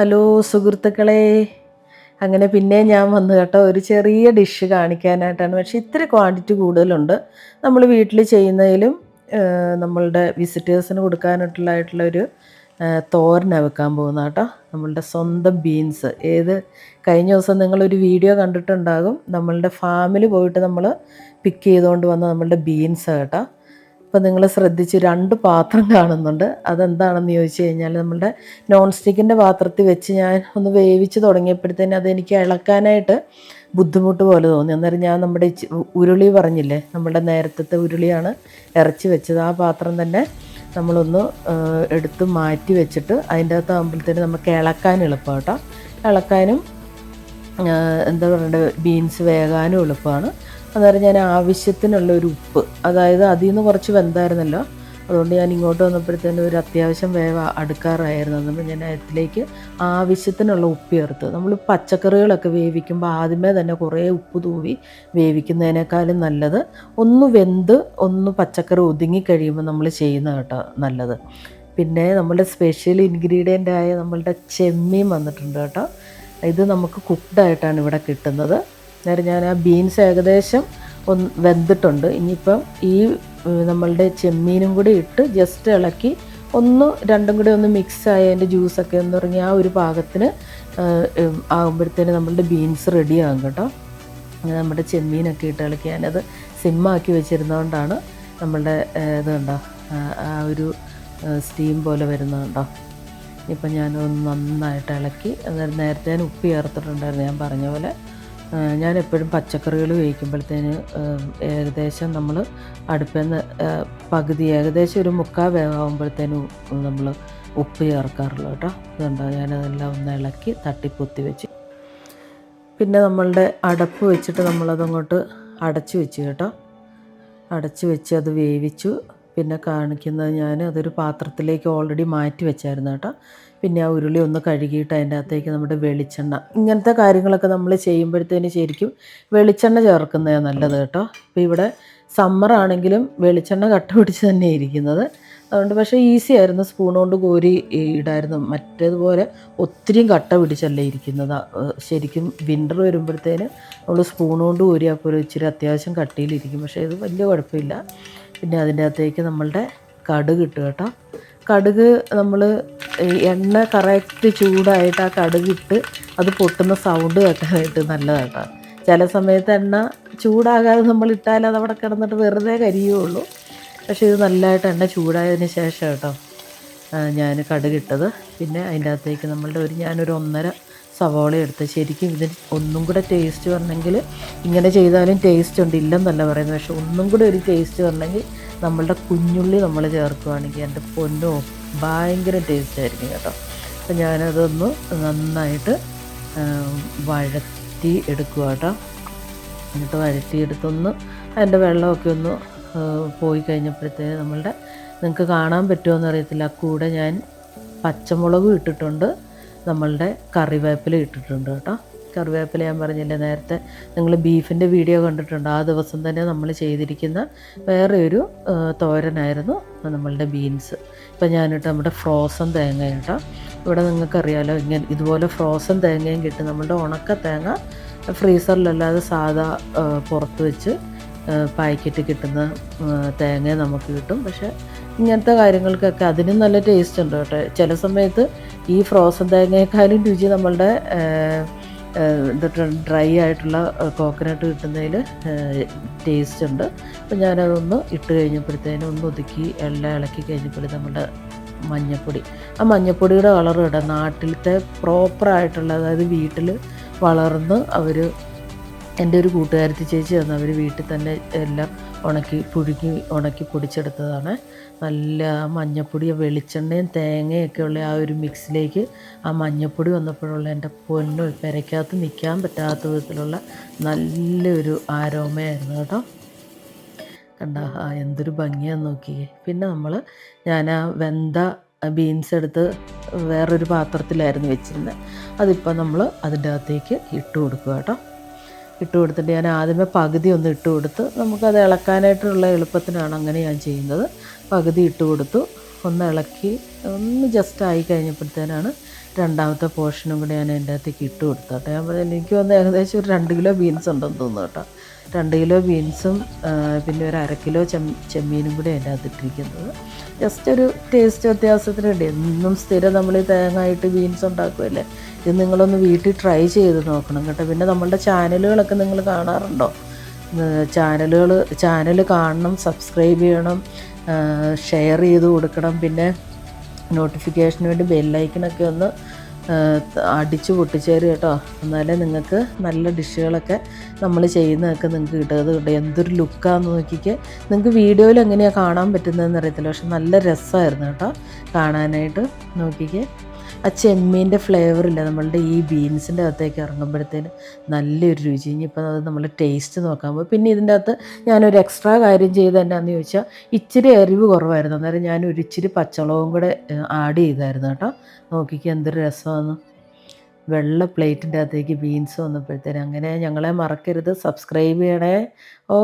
Hello സുഹൃത്തുക്കളെ. അങ്ങനെ പിന്നെ ഞാൻ വന്നു കേട്ടോ. ഒരു ചെറിയ ഡിഷ് കാണിക്കാനായിട്ടാണ്. പക്ഷേ ഇത്ര ക്വാണ്ടിറ്റി കൂടുതലുണ്ട്. നമ്മൾ വീട്ടിൽ ചെയ്യുന്നതിലും നമ്മളുടെ വിസിറ്റേഴ്സിന് കൊടുക്കാനായിട്ടുള്ളൊരു തോരന വെക്കാൻ പോകുന്ന കേട്ടോ. നമ്മളുടെ സ്വന്തം ബീൻസ് ഏത് കഴിഞ്ഞ ദിവസം നിങ്ങളൊരു വീഡിയോ കണ്ടിട്ടുണ്ടാകും. നമ്മളുടെ ഫാമിൽ പോയിട്ട് നമ്മൾ പിക്ക് ചെയ്തുകൊണ്ട് വന്ന നമ്മളുടെ ബീൻസ് കേട്ടോ. അപ്പോൾ നിങ്ങൾ ശ്രദ്ധിച്ചു രണ്ട് പാത്രം കാണുന്നുണ്ട്. അതെന്താണെന്ന് ചോദിച്ചു കഴിഞ്ഞാൽ നമ്മുടെ നോൺ സ്റ്റിക്കിന്റെ പാത്രത്തിൽ വെച്ച് ഞാൻ ഒന്ന് വേവിച്ച് തുടങ്ങിയപ്പോഴത്തേന് അതെനിക്ക് ഇളക്കാനായിട്ട് ബുദ്ധിമുട്ട് പോലെ തോന്നി. അന്നേരം ഞാൻ നമ്മുടെ ഉരുളി പറഞ്ഞില്ലേ നമ്മുടെ നേരത്തെ ഉരുളിയാണ് ഇറച്ചി വെച്ചത്. ആ പാത്രം തന്നെ നമ്മളൊന്ന് എടുത്ത് മാറ്റി വെച്ചിട്ട് അതിന്റെ അകത്ത് ആകുമ്പോഴത്തേന് നമുക്ക് ഇളക്കാൻ എളുപ്പം കേട്ടോ. ഇളക്കാനും എന്താ പറയണ്ടത് ബീൻസ് വേകാനും എളുപ്പമാണ്. അന്നേരം ഞാൻ ആവശ്യത്തിനുള്ള ഒരു ഉപ്പ്. അതായത് അതിൽ നിന്ന് കുറച്ച് വെന്തായിരുന്നല്ലോ. അതുകൊണ്ട് ഞാൻ ഇങ്ങോട്ട് വന്നപ്പോഴത്തേനും ഒരു അത്യാവശ്യം വേവ അടുക്കാറായിരുന്നു. അതുകൊണ്ട് ഞാൻ അതിലേക്ക് ആവശ്യത്തിനുള്ള ഉപ്പ് ചേർത്ത്. നമ്മൾ പച്ചക്കറികളൊക്കെ വേവിക്കുമ്പോൾ ആദ്യമേ തന്നെ കുറേ ഉപ്പ് തൂവി വേവിക്കുന്നതിനേക്കാളും നല്ലത് ഒന്ന് വെന്ത് ഒന്ന് പച്ചക്കറി ഒതുങ്ങി കഴിയുമ്പോൾ നമ്മൾ ചെയ്യുന്ന കേട്ടോ നല്ലത്. പിന്നെ നമ്മളുടെ സ്പെഷ്യൽ ഇൻഗ്രീഡിയന്റ് ആയ നമ്മളുടെ ചെമ്മീൻ വന്നിട്ടുണ്ട് കേട്ടോ. ഇത് നമുക്ക് കുക്ക്ഡായിട്ടാണ് ഇവിടെ കിട്ടുന്നത്. അന്നേരം ഞാൻ ആ ബീൻസ് ഏകദേശം ഒന്ന് വെന്തിട്ടുണ്ട്. ഇനിയിപ്പം ഈ നമ്മളുടെ ചെമ്മീനും കൂടി ഇട്ട് ജസ്റ്റ് ഇളക്കി ഒന്ന് രണ്ടും കൂടി ഒന്ന് മിക്സ് ആയി അതിന്റെ ജ്യൂസൊക്കെ എന്ന് പറഞ്ഞാൽ ആ ഒരു പാകത്തിന് ആകുമ്പോഴത്തേന് നമ്മളുടെ ബീൻസ് റെഡിയാകും കേട്ടോ. നമ്മുടെ ചെമ്മീനൊക്കെ ഇട്ട് ഇളക്കി ഞാനത് സിമ്മാക്കി വെച്ചിരുന്നതുകൊണ്ടാണ് നമ്മളുടെ ഇത് കണ്ടോ ആ ഒരു സ്റ്റീം പോലെ വരുന്നത് കണ്ടോ. ഇപ്പം ഞാനൊന്ന് നന്നായിട്ട് ഇളക്കി അന്നേരം നേരത്തെ ഞാൻ ഉപ്പ് ചേർത്തിട്ടുണ്ടായിരുന്നു ഞാൻ പറഞ്ഞ പോലെ. ഞാൻ എപ്പോഴും പച്ചക്കറികൾ വേവിക്കുമ്പോഴത്തേന് ഏകദേശം നമ്മൾ അടുപ്പിൽ നിന്ന് പകുതി ഏകദേശം ഒരു മുക്കാൽ വേവാകുമ്പോഴത്തേനും നമ്മൾ ഉപ്പ് ചേർക്കാറുള്ളൂ കേട്ടോ. ഇതുണ്ടോ? ഞാനതെല്ലാം ഒന്ന് ഇളക്കി തട്ടിപ്പൊത്തി വെച്ച്. പിന്നെ നമ്മളുടെ അടപ്പ് വെച്ചിട്ട് നമ്മളതങ്ങോട്ട് അടച്ചു വെച്ച് കേട്ടോ. അടച്ചു വെച്ച് അത് വേവിച്ചു. പിന്നെ കാണിക്കുന്നത് ഞാൻ അതൊരു പാത്രത്തിലേക്ക് ഓൾറെഡി മാറ്റി വെച്ചായിരുന്നു കേട്ടോ. പിന്നെ ആ ഉരുളി ഒന്ന് കഴുകിയിട്ട് അതിന്റെ അകത്തേക്ക് നമ്മുടെ വെളിച്ചെണ്ണ ഇങ്ങനത്തെ കാര്യങ്ങളൊക്കെ നമ്മൾ ചെയ്യുമ്പോഴത്തേന് ശരിക്കും വെളിച്ചെണ്ണ ചേർക്കുന്നത് നല്ലത് കേട്ടോ. ഇപ്പോൾ ഇവിടെ സമ്മർ ആണെങ്കിലും വെളിച്ചെണ്ണ കട്ട പിടിച്ച് തന്നെ ഇരിക്കുന്നത്. അതുകൊണ്ട് പക്ഷേ ഈസി ആയിരുന്നു. സ്പൂൺ കൊണ്ട് കോരി ഇടായിരുന്നു. മറ്റേതുപോലെ ഒത്തിരിയും കട്ട പിടിച്ചല്ലേ ഇരിക്കുന്നത്. ശരിക്കും വിന്റർ വരുമ്പോഴത്തേന് നമ്മൾ സ്പൂൺ കൊണ്ട് കോരിയാൽ ഇച്ചിരി അത്യാവശ്യം കട്ടിയിലിരിക്കും പക്ഷേ ഇത് വലിയ കുഴപ്പമില്ല. പിന്നെ അതിന്റെ അകത്തേക്ക് നമ്മളുടെ കടുക് ഇട്ട് കേട്ടോ. കടുക് നമ്മൾ എണ്ണ കറക്റ്റ് ചൂടായിട്ട് ആ കടുക് ഇട്ട് അത് പൊട്ടുന്ന സൗണ്ട് കേൾക്കാനായിട്ട് നല്ലതാണ്. ചില സമയത്ത് എണ്ണ ചൂടാകാതെ നമ്മൾ ഇട്ടാൽ അത് അവിടെ കിടന്നിട്ട് വെറുതെ കരിയുള്ളൂ പക്ഷേ ഇത് നല്ലതായിട്ട് എണ്ണ ചൂടായതിന് ശേഷം കേട്ടോ ഞാൻ കടുകിട്ടത് പിന്നെ അതിന്റെ അകത്തേക്ക് നമ്മളുടെ ഒരു ഞാനൊരു ഒന്നര സവാള എടുത്ത് ശരിക്കും ഇതിന് ഒന്നും കൂടെ ടേസ്റ്റ് വരണമെങ്കിൽ ഇങ്ങനെ ചെയ്താലും ടേസ്റ്റ് ഉണ്ട് ഇല്ലെന്നല്ല പറയുന്നത്. പക്ഷെ ഒന്നും കൂടെ ഒരു ടേസ്റ്റ് വരണമെങ്കിൽ നമ്മളുടെ കുഞ്ഞുള്ളി നമ്മൾ ചേർക്കുകയാണെങ്കിൽ എന്റെ പൊന്നോ ഭയങ്കര ടേസ്റ്റ് ആയിരിക്കും കേട്ടോ. അപ്പം ഞാനതൊന്ന് നന്നായിട്ട് വഴറ്റി എടുക്കുക കേട്ടോ. എന്നിട്ട് വഴറ്റിയെടുത്തൊന്ന് അതിന്റെ വെള്ളമൊക്കെ ഒന്ന് പോയി കഴിഞ്ഞപ്പോഴത്തേക്ക് നമ്മളുടെ നിങ്ങൾക്ക് കാണാൻ പറ്റുമോ അറിയത്തില്ല. കൂടെ ഞാൻ പച്ചമുളകും ഇട്ടിട്ടുണ്ട്. നമ്മളുടെ കറിവേപ്പില ഇട്ടിട്ടുണ്ട് കേട്ടോ. കറിവേപ്പില ഞാൻ പറഞ്ഞില്ലേ നേരത്തെ. നിങ്ങൾ ബീഫിന്റെ വീഡിയോ കണ്ടിട്ടുണ്ട്. ആ ദിവസം തന്നെ നമ്മൾ ചെയ്തിരിക്കുന്ന വേറെ ഒരു തോരനായിരുന്നു നമ്മളുടെ ബീൻസ്. ഇപ്പം ഞാനിട്ട് നമ്മുടെ ഫ്രോസൺ തേങ്ങ കേട്ടോ. ഇവിടെ നിങ്ങൾക്കറിയാലോ ഇങ്ങനെ ഇതുപോലെ ഫ്രോസൺ തേങ്ങയും കിട്ടും. നമ്മളുടെ ഉണക്ക തേങ്ങ ഫ്രീസറിലല്ലാതെ സാധാ പുറത്ത് വെച്ച് പാക്കറ്റ് കിട്ടുന്ന തേങ്ങ നമുക്ക് കിട്ടും. പക്ഷേ ഇങ്ങനത്തെ കാര്യങ്ങൾക്കൊക്കെ അതിനും നല്ല ടേസ്റ്റ് ഉണ്ട് കേട്ടോ. ചില സമയത്ത് ഈ ഫ്രോസൺ തേങ്ങയെക്കാളും രുചി നമ്മളുടെ എന്നിട്ട് ഡ്രൈ ആയിട്ടുള്ള കോക്കനട്ട് കിട്ടുന്നതിൽ ടേസ്റ്റ് ഉണ്ട്. അപ്പം ഞാനതൊന്ന് ഇട്ട് കഴിഞ്ഞപ്പോഴത്തേനും ഒന്ന് ഒതുക്കി എല്ലാം ഇളക്കി കഴിഞ്ഞപ്പോഴേ നമ്മുടെ മഞ്ഞപ്പൊടി. ആ മഞ്ഞപ്പൊടിയുടെ കളർ ഇടാം നാട്ടിലത്തെ പ്രോപ്പറായിട്ടുള്ള അതായത് വീട്ടിൽ വളർന്ന് അവർ എന്റെ ഒരു കൂട്ടുകാരത്തി ചേച്ചി തന്നു അവർ വീട്ടിൽ തന്നെ എല്ലാം ഉണക്കി പുഴുങ്ങി ഉണക്കി പൊടിച്ചെടുത്തതാണ്. നല്ല മഞ്ഞപ്പൊടി വെളിച്ചെണ്ണയും തേങ്ങയൊക്കെ ഉള്ള ആ ഒരു മിക്സിലേക്ക് ആ മഞ്ഞപ്പൊടി വന്നപ്പോഴുള്ള എന്റെ പൊന്നു പെരയ്ക്കകത്ത് നിൽക്കാൻ പറ്റാത്ത വിധത്തിലുള്ള നല്ലൊരു ആരോമയായിരുന്നു കേട്ടോ. കണ്ട എന്തൊരു ഭംഗിയാന്ന് നോക്കിയേ. പിന്നെ നമ്മൾ ഞാൻ ആ വെന്ത ബീൻസ് എടുത്ത് വേറൊരു പാത്രത്തിലായിരുന്നു വെച്ചിരുന്നത്. അതിപ്പോൾ നമ്മൾ അതിന്റെ അകത്തേക്ക് ഇട്ട് കൊടുക്കുക കേട്ടോ. ഇട്ട് കൊടുത്തിട്ട് ഞാൻ ആദ്യമേ പകുതി ഒന്ന് ഇട്ട് കൊടുത്ത് നമുക്കത് ഇളക്കാനായിട്ടുള്ള എളുപ്പത്തിനാണ് അങ്ങനെ ഞാൻ ചെയ്യുന്നത്. പകുതി ഇട്ട് കൊടുത്തു. ഒന്ന് ഇളക്കി ഒന്ന് ജസ്റ്റ് ആയി കഴിഞ്ഞപ്പോഴത്തേനാണ് രണ്ടാമത്തെ പോർഷനും കൂടി ഞാൻ അതിന്റെ അകത്തേക്ക് ഇട്ട് കൊടുത്തു കേട്ടോ ഞാൻ പറഞ്ഞു എനിക്ക് വന്ന് ഏകദേശം ഒരു രണ്ട് കിലോ ബീൻസ് ഉണ്ടെന്ന് തോന്നുന്നു കേട്ടോ. രണ്ട് കിലോ ബീൻസും പിന്നെ ഒരു അര കിലോ ചെം ചെമ്മീനും കൂടി അതിന്റെ അകത്ത് ഇട്ടിരിക്കുന്നത് ജസ്റ്റ് ഒരു ടേസ്റ്റ് വ്യത്യാസത്തിന് വേണ്ടി എന്നും സ്ഥിരം നമ്മൾ ഈ തേങ്ങ ഇട്ട് ബീൻസ് ഉണ്ടാക്കുമല്ലേ ഇത് നിങ്ങളൊന്ന് വീട്ടിൽ ട്രൈ ചെയ്ത് നോക്കണം കേട്ടോ. പിന്നെ നമ്മളുടെ ചാനലുകളൊക്കെ നിങ്ങൾ കാണാറുണ്ടോ? ചാനലുകൾ ചാനൽ കാണണം സബ്സ്ക്രൈബ് ചെയ്യണം ഷെയർ ചെയ്ത് കൊടുക്കണം. പിന്നെ നോട്ടിഫിക്കേഷന് വേണ്ടി ബെല്ലൈക്കണൊക്കെ ഒന്ന് അടിച്ച് പൊട്ടിച്ചേരും കേട്ടോ. എന്നാലേ നിങ്ങൾക്ക് നല്ല ഡിഷുകളൊക്കെ നമ്മൾ ചെയ്യുന്നതൊക്കെ നിങ്ങൾക്ക് കിട്ടുക അത് കിട്ടും എന്തൊരു ലുക്കാന്ന് നോക്കിക്ക്. നിങ്ങൾക്ക് വീഡിയോയിൽ എങ്ങനെയാണ് കാണാൻ പറ്റുന്നതെന്ന് അറിയത്തില്ല. പക്ഷെ നല്ല രസമായിരുന്നു കേട്ടോ കാണാനായിട്ട്. നോക്കിക്ക്. ആ ചെമ്മീന്റെ ഫ്ലേവറില്ല നമ്മളുടെ ഈ ബീൻസിന്റെ അകത്തേക്ക് ഇറങ്ങുമ്പോഴത്തേന് നല്ലൊരു രുചി. ഇനിയിപ്പോൾ അത് നമ്മൾ ടേസ്റ്റ് നോക്കാൻ പോകും പിന്നെ ഇതിന്റെ അകത്ത് ഞാനൊരു എക്സ്ട്രാ കാര്യം ചെയ്ത് എന്നാന്ന് ചോദിച്ചാൽ ഇച്ചിരി എരിവ് കുറവായിരുന്നു. അന്നേരം ഞാൻ ഒരു ഇച്ചിരി പച്ചമുളകും കൂടെ ആഡ് ചെയ്തായിരുന്നു കേട്ടോ. നോക്കിക്ക് എന്തൊരു രസമാണ് വെള്ള പ്ലേറ്റിന്റെ അകത്തേക്ക് ബീൻസ് വന്നപ്പോഴത്തേന്. അങ്ങനെ ഞങ്ങളെ മറക്കരുത്. സബ്സ്ക്രൈബ് ചെയ്യണേ. ഓ